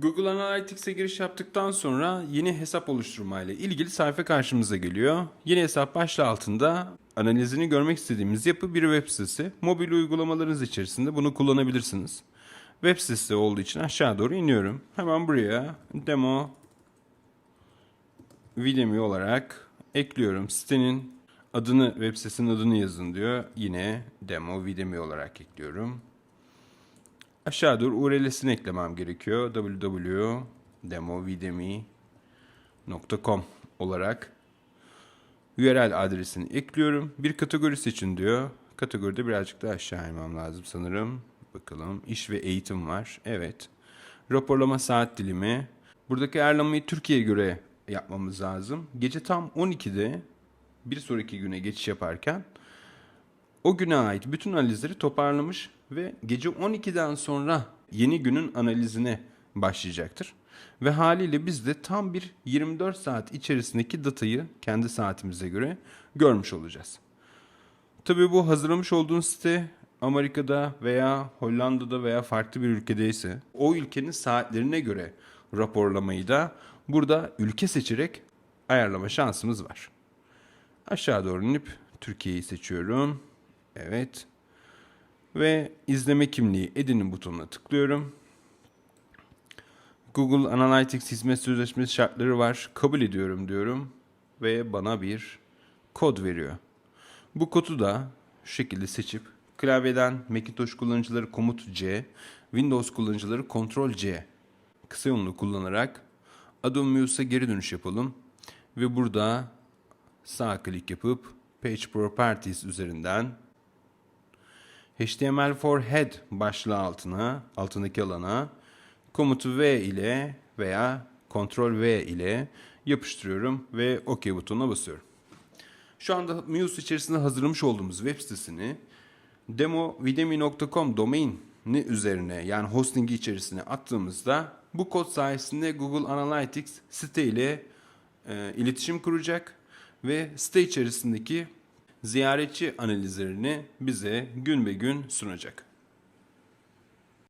Google Analytics'e giriş yaptıktan sonra yeni hesap oluşturma ile ilgili sayfa karşımıza geliyor. Yeni hesap başlığı altında analizini görmek istediğimiz yapı bir web sitesi. Mobil uygulamalarınız içerisinde bunu kullanabilirsiniz. Web sitesi olduğu için aşağı doğru iniyorum. Hemen buraya demo Udemy olarak ekliyorum. Sitenin adını, web sitesinin adını yazın diyor. Yine demo Udemy olarak ekliyorum. Aşağı doğru URL'sini eklemem gerekiyor. www.demovidemi.com olarak URL adresini ekliyorum. Bir kategori seçin diyor. Kategoride birazcık daha aşağı inmem lazım sanırım. Bakalım. İş ve eğitim var. Evet. Raporlama saat dilimi. Buradaki ayarlamayı Türkiye'ye göre yapmamız lazım. Gece tam 12'de bir sonraki güne geçiş yaparken o güne ait bütün analizleri toparlamış ve gece 12'den sonra yeni günün analizine başlayacaktır. Ve haliyle biz de tam bir 24 saat içerisindeki datayı kendi saatimize göre görmüş olacağız. Tabii bu hazırlamış olduğun site Amerika'da veya Hollanda'da veya farklı bir ülkedeyse o ülkenin saatlerine göre raporlamayı da burada ülke seçerek ayarlama şansımız var. Aşağı doğru inip Türkiye'yi seçiyorum. Evet. Ve izleme kimliği edinin butonuna tıklıyorum. Google Analytics hizmet sözleşmesi şartları var. Kabul ediyorum diyorum. Ve bana bir kod veriyor. Bu kodu da şu şekilde seçip klavyeden Macintosh kullanıcıları komut C, Windows kullanıcıları Ctrl C kısa yolunu kullanarak Adobe Muse'a geri dönüş yapalım. Ve burada sağ klik yapıp Page Properties üzerinden HTML for Head başlığı altına, altındaki alana komutu V ile veya Ctrl V ile yapıştırıyorum ve OK butonuna basıyorum. Şu anda Muse içerisinde hazırlamış olduğumuz web sitesini demovidemi.com domaini üzerine yani hostingi içerisine attığımızda bu kod sayesinde Google Analytics site ile e, iletişim kuracak ve site içerisindeki ziyaretçi analizlerini bize gün be gün sunacak.